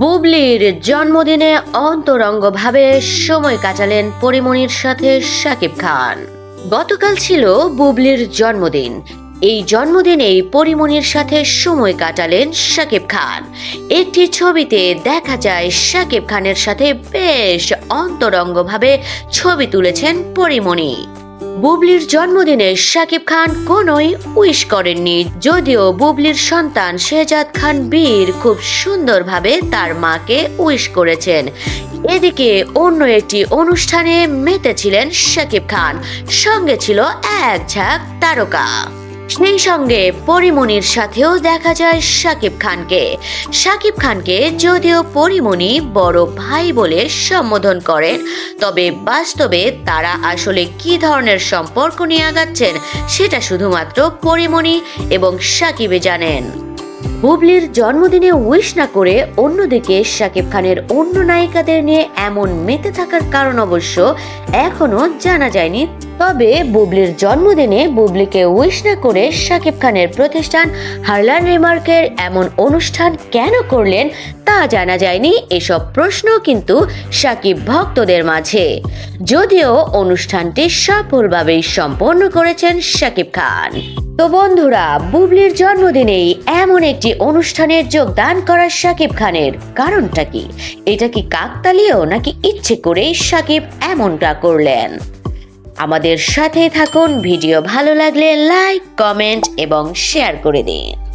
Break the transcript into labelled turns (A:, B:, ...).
A: বুবলির জন্মদিনে অন্তরঙ্গভাবে সময় কাটালেন পরিমণির সাথে শাকিব খান। গতকাল ছিল বুবলির জন্মদিন। এই জন্মদিনেই পরিমণির সাথে সময় কাটালেন শাকিব খান। একটি ছবিতে দেখা যায় শাকিব খানের সাথে বেশ অন্তরঙ্গভাবে ছবি তুলেছেন পরিমণি বুবলির জন্মদিনে শাকিব খান কোনোই উইশ করেননি। যদিও বুবলির সন্তান শেহজাদ খান বীর খুব সুন্দরভাবে তার মাকে উইশ করেছেন। এদিকে অন্য একটি অনুষ্ঠানে মেতেছিলেন শাকিব খান। সঙ্গে ছিল এক ঝাঁক তারকা। সেই সঙ্গে পরিমণির সাথেও দেখা যায় শাকিব খানকে। শাকিব খানকে যদিও পরিমণি বড় ভাই বলে সম্বোধন করেন, তবে বাস্তবে তারা আসলে কি ধরনের সম্পর্ক নিয়ে আগাচ্ছেন সেটা শুধুমাত্র পরিমণি এবং সাকিবে জানেন। বুবলির জন্মদিনে উইশ না করে অন্যদিকে শাকিব খানের অন্য নায়িকাদের নিয়ে এমন মেতে থাকার কারণ অবশ্য এখনও জানা যায়নি তবে বুবলির জন্মদিনে বুবলিকে উইশ না করে শাকিব খানের প্রতিষ্ঠান হারলান রিমার্কের এমন অনুষ্ঠান কেন করলেন তা জানা যায়নি এসব প্রশ্ন কিন্তু সাকিব ভক্তদের মাঝে। যদিও অনুষ্ঠানটি সফলভাবেই সম্পন্ন করেছেন শাকিব খান। তো বন্ধুরা, বুবলির জন্মদিনেই এমন একটি অনুষ্ঠানে যোগদান করা শাকিব খানের কারণটা কি? এটা কি কাকতালীয় নাকি ইচ্ছে করেই সাকিব এমনটা করলেন? আমাদের সাথে থাকুন। ভিডিও ভালো লাগলে লাইক কমেন্ট এবং শেয়ার করে দিন।